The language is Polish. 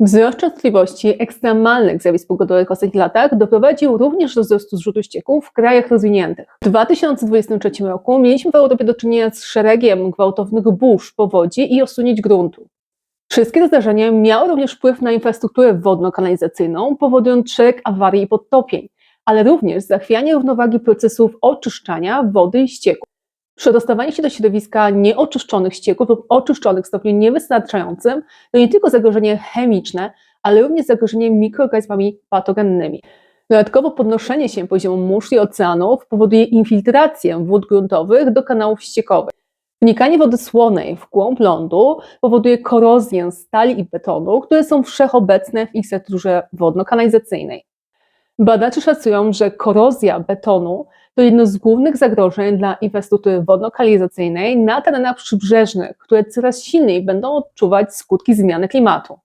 Wzrost częstotliwości ekstremalnych zjawisk pogodowych w ostatnich latach doprowadził również do wzrostu zrzutu ścieków w krajach rozwiniętych. W 2023 roku mieliśmy w Europie do czynienia z szeregiem gwałtownych burz, powodzi i osunięć gruntu. Wszystkie te zdarzenia miały również wpływ na infrastrukturę wodno-kanalizacyjną, powodując szereg awarii i podtopień, ale również zachwianie równowagi procesów oczyszczania wody i ścieków. Przedostawanie się do środowiska nieoczyszczonych ścieków lub oczyszczonych w stopniu niewystarczającym to nie tylko zagrożenie chemiczne, ale również zagrożenie mikroorganizmami patogennymi. Dodatkowo podnoszenie się poziomu mórz i oceanów powoduje infiltrację wód gruntowych do kanałów ściekowych. Wnikanie wody słonej w głąb lądu powoduje korozję stali i betonu, które są wszechobecne w ich strukturze wodno-kanalizacyjnej. Badacze szacują, że korozja betonu to jedno z głównych zagrożeń dla infrastruktury wodno-kanalizacyjnej na terenach przybrzeżnych, które coraz silniej będą odczuwać skutki zmiany klimatu.